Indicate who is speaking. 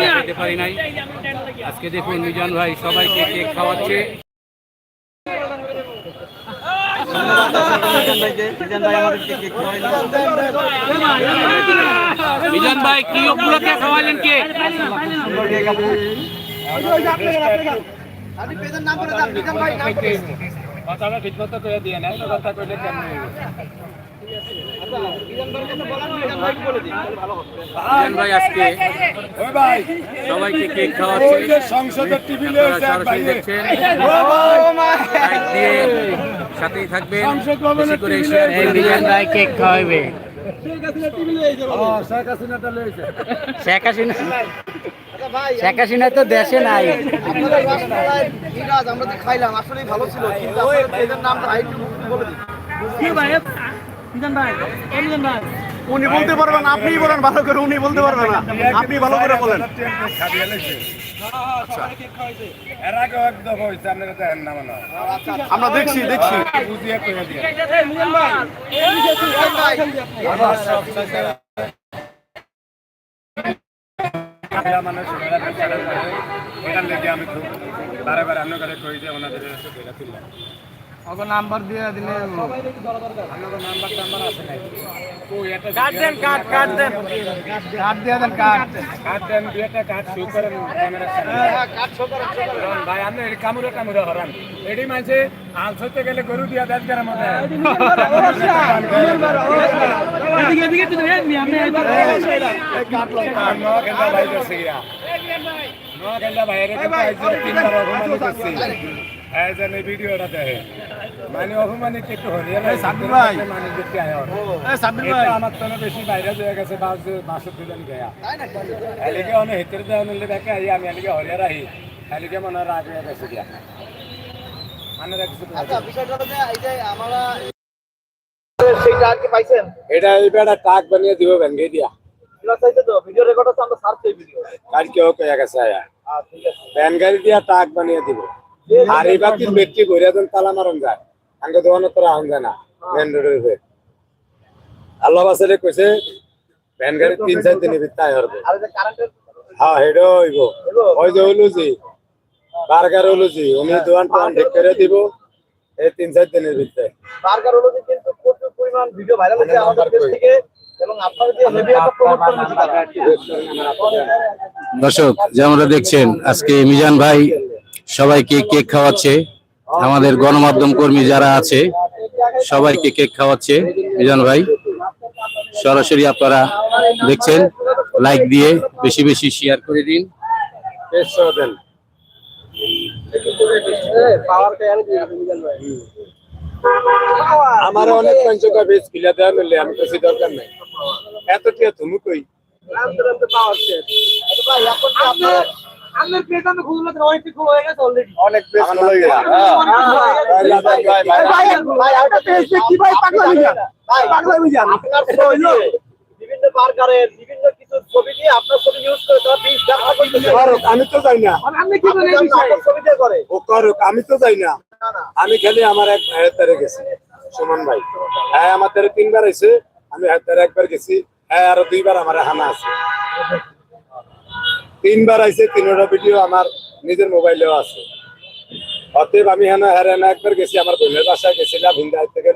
Speaker 1: দেখাতে পারি নাই। আজকে দেখুন মিজান ভাই সবাইকে কেক খাওয়াচ্ছে। মিজান ভাই, কি উপলক্ষে খাওয়ালেন কেক কথাটা করে দিয়ে নাই কথা কইলে কেমন মিজান ভাই আজকে সবাইকে কেক খাওয়াচ্ছে।
Speaker 2: সংসদের টিভি
Speaker 1: আপনারা সরাসরি দেখছেন। লাইক দিয়ে সাথেই থাকবেন। বেশি করে শেয়ার করে দিবেন
Speaker 3: ভাই। কেক খাওয়াবে শেখ হাসিনা শেখ হাসিনা। তো দেশে নাই।
Speaker 4: আমরা যে খাইলাম আসলেই ভালো ছিল কিন্তু বলে দিন উনি বলতে পারবেন আপনিই বলেন, ভালো করে উনি বলতে পারবেন না। আপনি ভালো করে বলেন।
Speaker 2: হয়
Speaker 4: আমরা দেখছি দেখছি।
Speaker 2: আমি খুব বারে বারে অন্য করে কই যে ওনাদের তুললাম
Speaker 4: নাম্বার দিয়ে দিলে
Speaker 2: নাম্বার টাম্বার আছে নাই
Speaker 4: কাট দেন কাট কাট দেন কাট দিয়ে দেন কাট
Speaker 2: কার্ড দেন দুই একটা কার্ড শো করেন
Speaker 4: কাট ছোট
Speaker 2: কারণ ভাই আপনি এটি কামুরে কামুরে হরান এটি মাঝে আল ধরতে গেলে গরু দিয়া দেন কেন মনে হয়? ভাই করছে ইয়া। করছে। এই যে এই ভিডিওটা দেখে। মানে অপমানিত একটু হরিয়া ভাই, মানে দেখতে আয় ওর। এটা আমার তো না বেশি বাইরে হয়ে গেছে বাস বাসত দিলেন গয়া এলিকে অনেক হেতের দেওয়া নিলে দেখে আই আমি এলিকে হরিয়া রাহি এলিকে মনে হয় রাগ হয়ে গেছে দিয়া মানে রাখছি
Speaker 4: আচ্ছা বিষয়টা হলো যে এই যে আমরা সেইটা আর কি পাইছেন
Speaker 2: এটা এই বেড়া টাক বানিয়ে দিব ভেঙ্গে দিয়া
Speaker 4: ভিডিও চাইছে তো ভিডিও রেকর্ড আছে আমরা সার্চ এই ভিডিও
Speaker 2: কালকে ও কয়ে গেছে আয়া
Speaker 4: আচ্ছা ঠিক আছে
Speaker 2: ভ্যান গাড়ি দিয়া টাক বানিয়ে দিব আর এই বাকি বেটকি ঘুরিয়া দেন তালা মারন যায় আঙ্গে দোকানে তো রাহন যায় না মেন রোডের উপরে আল্লাহ বাসারে কইছে ভ্যান গাড়ি তিন চার দিনের ভিতরে আয় হরবে।
Speaker 4: আর এই যে কারেন্টের
Speaker 2: হ্যাঁ হেডো হইব। ওই যে হইল জি বার্গার হইল জি উনি দোকান টোকান ঠিক করে দিব এই তিন চার দিনের ভিতরে।
Speaker 4: বার্গার হলো যে কিন্তু প্রচুর পরিমাণ ভিডিও ভাইরাল হচ্ছে আমাদের দেশ থেকে এবং যে হেভি একটা প্রমোট করেন
Speaker 5: দর্শক যেমনটা দেখছেন আজকে মিজান ভাই সবাইকে কেক খাওয়াচ্ছে। আমাদের গণমাধ্যম কর্মী যারা আছে সবাইকে কেক খাওয়াচ্ছে। মিজান ভাই সরাসরি আপনারা দেখছেন লাইক দিয়ে বেশি বেশি শেয়ার করে দিন।
Speaker 2: আমার অনেক পঞ্চকা বেশ কিলা দেওয়া মিললে আমি তো দরকার নাই। এত টিয়া তুমি কই
Speaker 4: আনতে আনতে পাওয়ার আচ্ছা ভাই আপনার পেজ আমি অনেক হয়ে গেছে অলরেডি
Speaker 2: অনেক হয়ে গেছে
Speaker 4: ভাই ভাই পেজ কি ভাই পাগলামি যান ভাই পাগলামি যান আপনার ছবি বিভিন্ন বার্গারের বিভিন্ন কিছু ছবি দিয়ে আপনার ছবি ইউজ করে তারা করতেছে
Speaker 2: করুক, আমি তো যাই না
Speaker 4: আপনি কি বলেন ছবি দিয়ে করে
Speaker 2: ও করুক আমি তো যাই না
Speaker 4: না না
Speaker 2: আমি খালি আমার এক ভাইয়ের তারে গেছি সুমন ভাই হ্যাঁ আমার তারে তিনবার আইছে আমি হাত তারে একবার গেছি হ্যাঁ আরও দুইবার আমার হানা আছে তিনবার আইছে, তিনটা ভিডিও আমার নিজের মোবাইলেও আছে। অতএব আমি হ্যাঁ হ্যাঁ একবার গেছি আমার বোনের বাসায়, গেছিলাম হিন্দা থেকে।